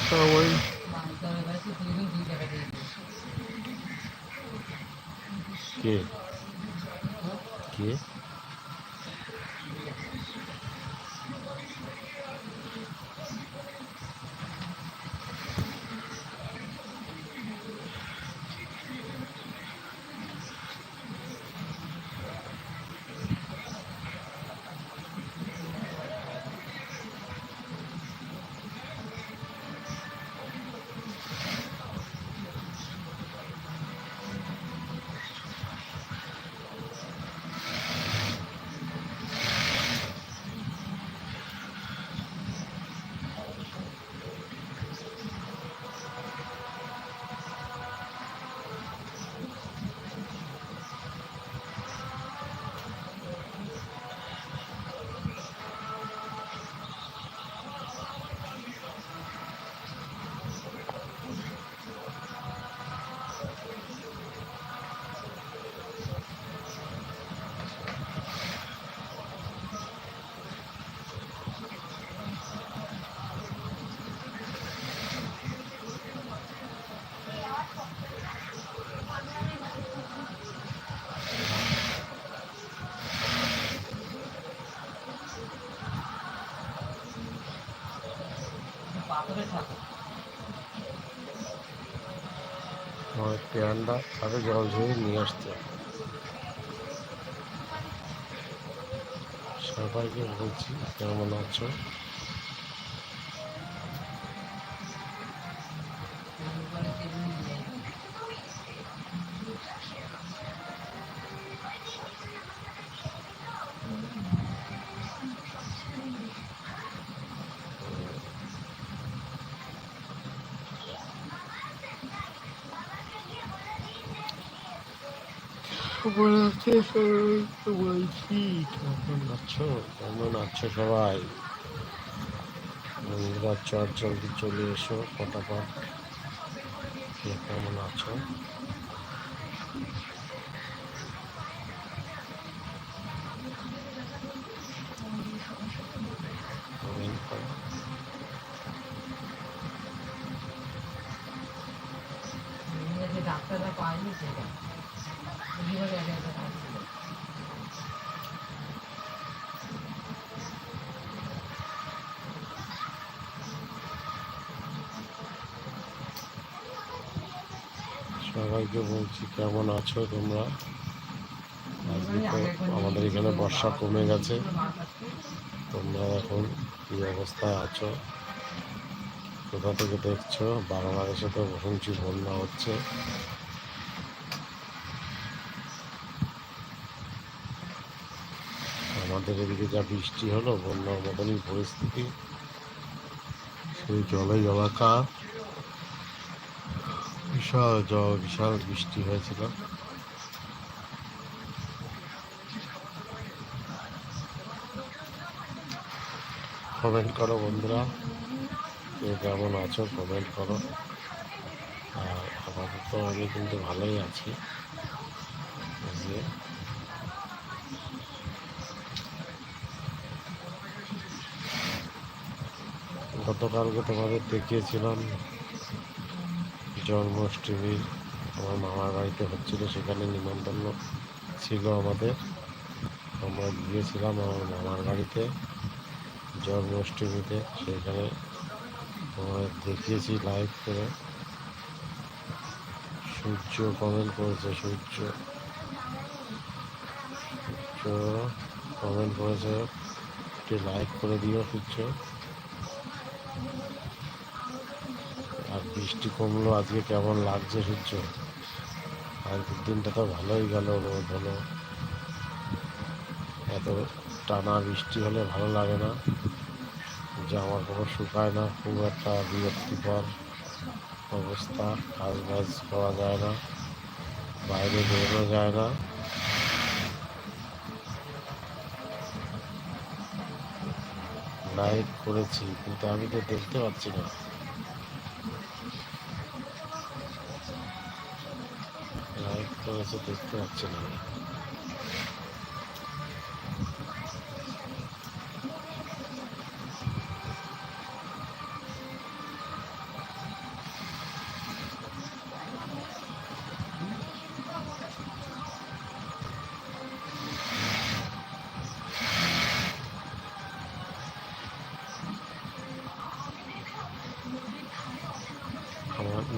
সবাই কে কে আমার প্যান্ডা তাকে জল ঝরিয়ে নিয়ে আসতে সবাইকে বলছি কেমন আছো? সবাই কেমন আছো কেমন আছো সবাই বন্ধুরা চট জলদি চলে এসো ফটাফট কেমন আছো কমেন্ট করো ডাক্তাররা পায়নি সেটা পরিবারে আগে একটা কাজ ছিল সবাইকে বলছি, কেমন আছো তোমরা? আমাদের এখানে বর্ষা কমে গেছে। তোমরা এখন কি অবস্থায় আছো? কোথা থেকে দেখছ? বাংলাদেশে তো শুনছি বন্যা হচ্ছে। আমাদের এদিকে যা বৃষ্টি হলো, বন্যার মতনই পরিস্থিতি। সেই জলে জলাকার। বিশাল জল বিশাল বৃষ্টি হয়েছিল। কমেন্ট করো বন্ধুরা কেমন আছো? কমেন্ট করো। আর আপাতত আমি কিন্তু ভালোই আছি। গতকালকে তোমাদের দেখিয়েছিলাম জন্মাষ্টমী আমার মামার বাড়িতে হচ্ছিল, সেখানে নিমন্ত্রণ ছিল আমাদের। আমরা গিয়েছিলাম আমার মামার বাড়িতে জন্মাষ্টমীতে, সেখানে তোমাদের দেখিয়েছি লাইভ করে। সূর্য কমেন্ট করেছে, সূর্য। সূর্য কমেন্ট করেছে, একটি লাইক করে দিও সূর্য। বৃষ্টি কমলো, আজকে কেমন লাগছে সূর্য আজকের দিনটা তো ভালোই গেল, রোদ হলো। এত টানা বৃষ্টি হলে ভালো লাগে না। জামা কাপড় শুকায় না, খুব একটা বিরক্তিকর অবস্থা কাজ বাজ করা যায় না, বাইরে বেরোনো যায় না। লাইভ করেছি, কিন্তু আমি তো দেখতে পাচ্ছি না। লাইভ করেছে দেখতে পাচ্ছি না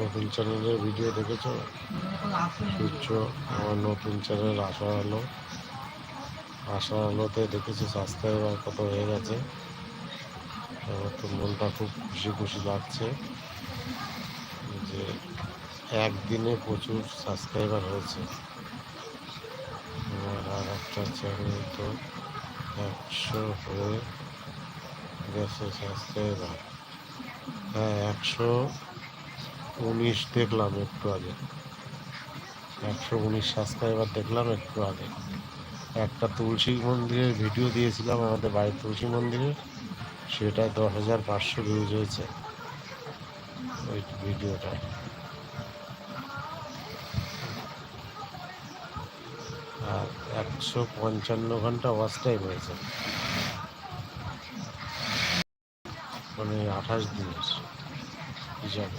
নতুন চ্যানেলের ভিডিও দেখেছ? সূর্য আমার নতুন চ্যানেল আশা আলো আশা আলোতে দেখেছি সাবস্ক্রাইবার কত হয়ে গেছে। আমার তো মনটা খুব খুশি খুশি লাগছে যে একদিনে প্রচুর সাবস্ক্রাইবার হয়েছে। আর একটা চ্যানেল তো একশো হয়ে গেছে সাবস্ক্রাইবার হ্যাঁ একশো উনিশ দেখলাম একটু আগে। একশো উনিশ সাবস্ক্রাইবার দেখলাম একটু আগে। একটা তুলসী মন্দিরের ভিডিও দিয়েছিলাম আমাদের বাড়ির তুলসী মন্দিরে। সেটা দশ হাজার পাঁচশো ভিউজ হয়েছে। ওই ভিডিওটা আর একশো পঞ্চান্ন ঘণ্টা ওয়াচ টাইম হয়েছে। মানে আঠাশ দিনের হিসাবে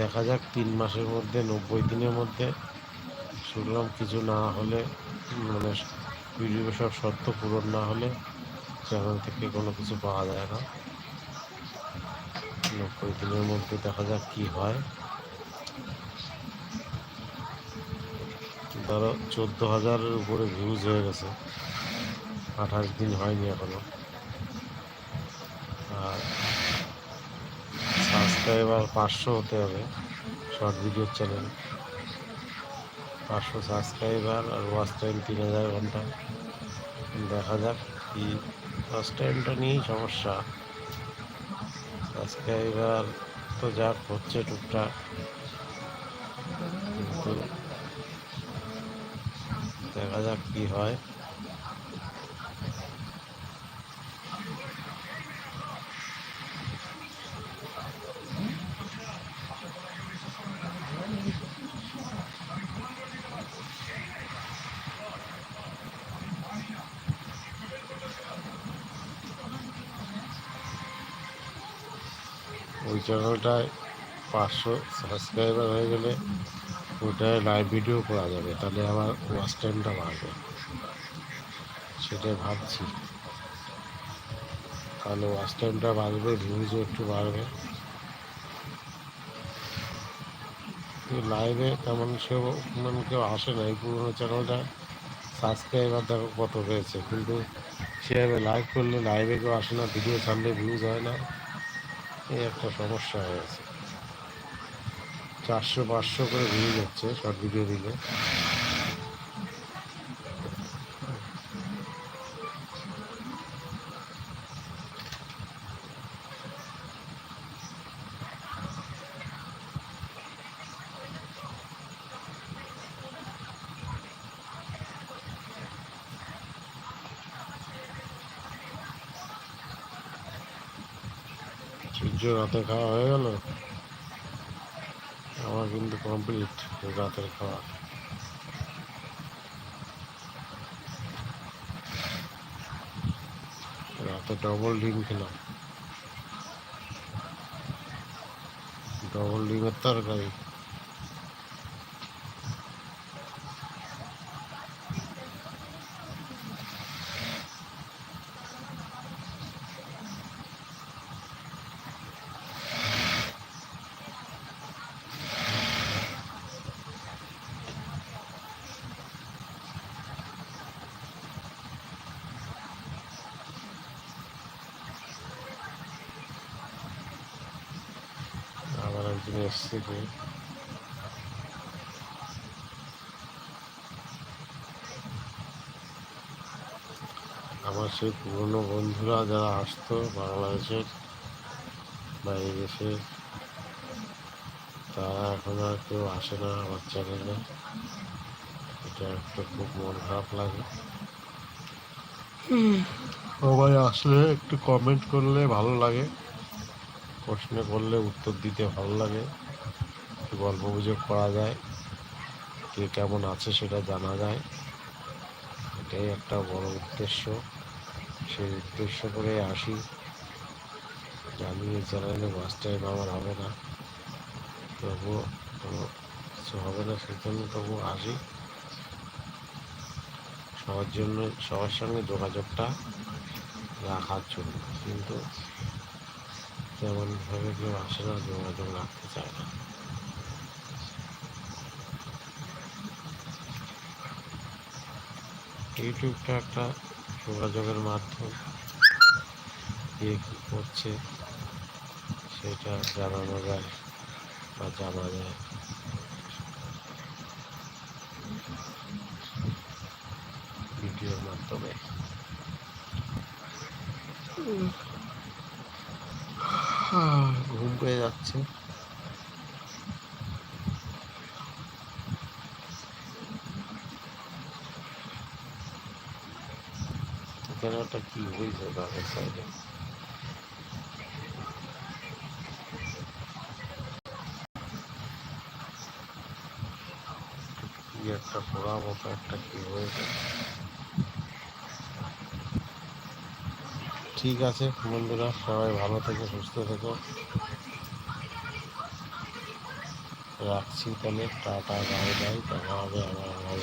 দেখা যাক, তিন মাসের মধ্যে, নব্বই দিনের মধ্যে। শুনলাম কিছু না হলে মানে ভিডিও সব শর্ত পূরণ না হলে চ্যানেল থেকে কোনো কিছু পাওয়া যায় না। নব্বই দিনের মধ্যে দেখা যাক কি হয়। ধরো, চোদ্দ হাজারের উপরে ভিউজ হয়ে গেছে। আঠাশ দিন হয়নি এখনও আর সাবস্ক্রাইবার পাঁচশো হতে হবে শর্ট ভিডিও চ্যানেল পাঁচশো সাবস্ক্রাইবার আর ওয়াচ টাইম তিন হাজার ঘণ্টা। দেখা যাক কি ওয়াচ টাইমটা নিয়েই সমস্যা। সাবস্ক্রাইবার তো যা হচ্ছে টুকটাক। কিন্তু দেখা যাক কি হয় ওই চ্যানেলটায় পাঁচশো সাবস্ক্রাইবার হয়ে গেলে ওটায় লাইভ ভিডিও করা যাবে। তাহলে আমার ওয়াচ টাইমটা বাড়বে। সেটাই ভাবছি। তাহলে ওয়াচ টাইমটা বাড়বে ভিউজও একটু বাড়বে। লাইভে তেমন সেও মানে কেউ আসে না। এই পুরোনো চ্যানেলটা সাবস্ক্রাইবার দেখো কত হয়েছে। কিন্তু সেভাবে লাইভ করলে লাইভে কেউ আসে না ভিডিও ছাড়লে ভিউজ হয় না। এই একটা সমস্যা হয়ে হয়েছে চারশো পাঁচশো করে ভিউ যাচ্ছে সব ভিডিও দিলে। সূর্য রাতে খাওয়া হয়ে গেল? আমার কিন্তু কমপ্লিট রাতের খাওয়া। রাতে ডবল ডিম খেলাম। ডবল ডিমের তরকারি আবার একদিন এসছে কি আমার সেই পুরনো বন্ধুরা যারা আসতো বাংলাদেশের বাইরে দেশে তারা এখন আর কেউ আসে না আমার চ্যানেলে এটা একটা খুব মন খারাপ লাগে। সবাই আসলে একটু কমেন্ট করলে ভালো লাগে। প্রশ্ন করলে উত্তর দিতে ভালো লাগে। গল্প গুজব করা যায়। কে কেমন আছে সেটা জানা যায়। এটাই একটা বড় উদ্দেশ্য। সেই উদ্দেশ্য করে আসি। জানি এই চ্যানেলে বাস টাইম আমার হবে না। তবুও কোনো কিছু হবে না, সেই জন্য তবু আসি। সবার জন্য, সবার সঙ্গে যোগাযোগটা রাখার জন্য। কিন্তু তেমনভাবে কেউ আসে না, যোগাযোগ রাখতে চায় না। ইউটিউবটা একটা যোগাযোগের মাধ্যম। কে কী করছে, সেটা জানানো যায় বা জানা যায়। ভিডিওর মাধ্যমে। পেয়ে যাচ্ছে। এখানে একটা কি হয়েছে তাদের সাইডে? কি একটা পোড়া মতো একটা কি হয়েছে? ঠিক আছে বন্ধুরা সবাই ভালো থেকো সুস্থ থেকো। রাখছি তাহলে টাটা বাই বাই দেখা হবে আবার